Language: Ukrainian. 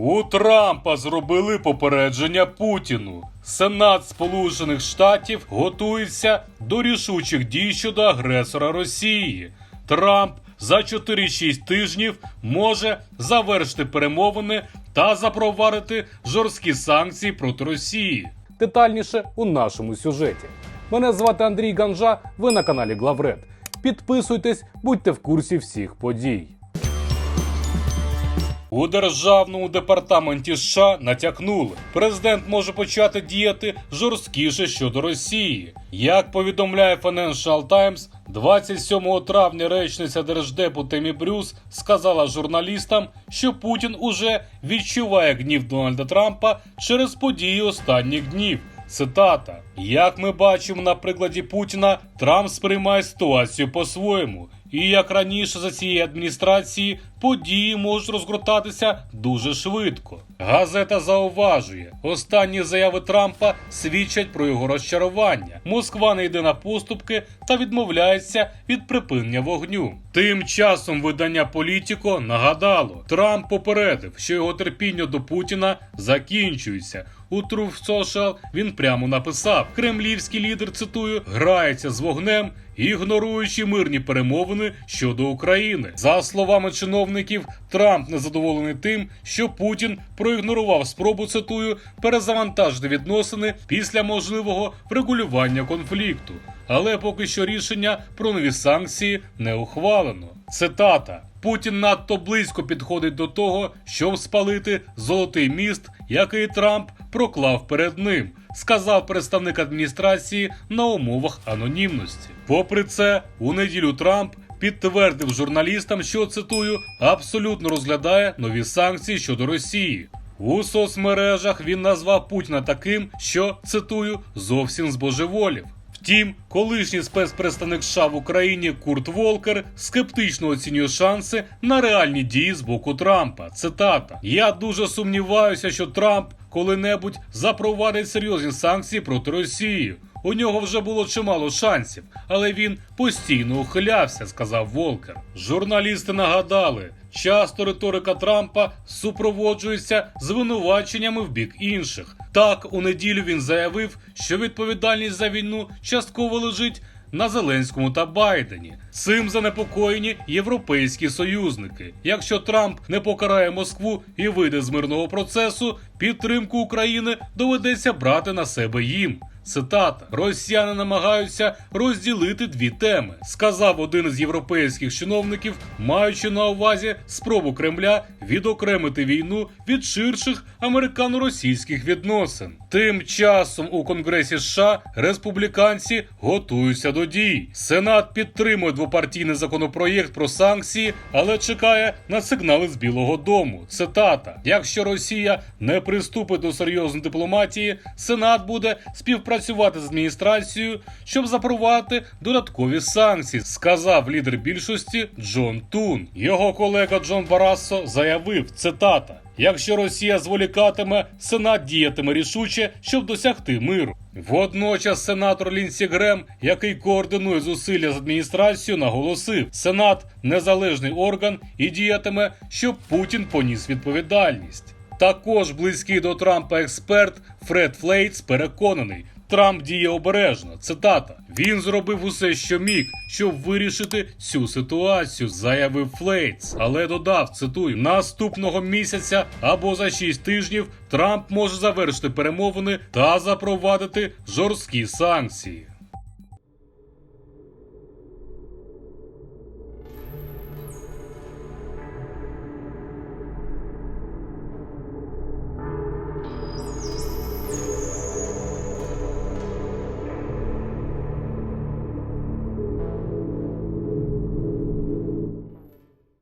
У Трампа зробили попередження Путіну. Сенат Сполучених Штатів готується до рішучих дій щодо агресора Росії. Трамп за 4-6 тижнів може завершити перемовини та запровадити жорсткі санкції проти Росії. Детальніше у нашому сюжеті. Мене звати Андрій Ганжа. Ви на каналі Главред. Підписуйтесь, будьте в курсі всіх подій. У державному департаменті США натякнули, президент може почати діяти жорсткіше щодо Росії. Як повідомляє Financial Times, 27 травня речниця держдепу Темі Брюс сказала журналістам, що Путін уже відчуває гнів Дональда Трампа через події останніх днів. Цитата: Як ми бачимо на прикладі Путіна, Трамп сприймає ситуацію по-своєму. І як раніше за цієї адміністрації події можуть розгортатися дуже швидко. Газета зауважує, останні заяви Трампа свідчать про його розчарування. Москва не йде на поступки та відмовляється від припинення вогню. Тим часом видання Політіко нагадало, Трамп попередив, що його терпіння до Путіна закінчується. У Truth Social він прямо написав: Кремлівський лідер цитую грається з вогнем, ігноруючи мирні перемовини щодо України. За словами чиновників, Трамп незадоволений тим, що Путін проігнорував спробу цитую перезавантажити відносини після можливого врегулювання конфлікту. Але поки що рішення про нові санкції не ухвалено. Цитата. Путін надто близько підходить до того, щоб спалити золотий міст, який Трамп проклав перед ним, сказав представник адміністрації на умовах анонімності. Попри це, у неділю Трамп підтвердив журналістам, що цитую абсолютно розглядає нові санкції щодо Росії. У соцмережах він назвав Путіна таким, що цитую зовсім збожеволів. Втім, колишній спецпредставник США в Україні Курт Волкер скептично оцінює шанси на реальні дії з боку Трампа. Цитата: Я дуже сумніваюся, що Трамп коли-небудь запровадить серйозні санкції проти Росії. У нього вже було чимало шансів, але він постійно ухилявся, сказав Волкер. Журналісти нагадали, часто риторика Трампа супроводжується звинуваченнями в бік інших. Так, у неділю він заявив, що відповідальність за війну частково лежить на Зеленському та Байдені. Цим занепокоєні європейські союзники. Якщо Трамп не покарає Москву і вийде з мирного процесу, підтримку України доведеться брати на себе їм. Цитата: Росіяни намагаються розділити дві теми, сказав один із європейських чиновників, маючи на увазі спробу Кремля відокремити війну від ширших американо-російських відносин. Тим часом у Конгресі США республіканці готуються до дій. Сенат підтримує двопартійний законопроєкт про санкції, але чекає на сигнали з Білого Дому. Цитата: Якщо Росія не приступить до серйозної дипломатії, Сенат буде співпрацювати з адміністрацією, щоб запровадити додаткові санкції, сказав лідер більшості Джон Тун. Його колега Джон Барассо заявив: цитата. Якщо Росія зволікатиме, Сенат діятиме рішуче, щоб досягти миру. Водночас сенатор Лінсі Грем, який координує зусилля з адміністрацією, наголосив: Сенат незалежний орган і діятиме, щоб Путін поніс відповідальність. Також близький до Трампа експерт Фред Флейтс переконаний. Трамп діє обережно. Цитата: Він зробив усе, що міг, щоб вирішити цю ситуацію, заявив Флейтс. Але додав, цитую, наступного місяця або за 6 тижнів Трамп може завершити перемовини та запровадити жорсткі санкції.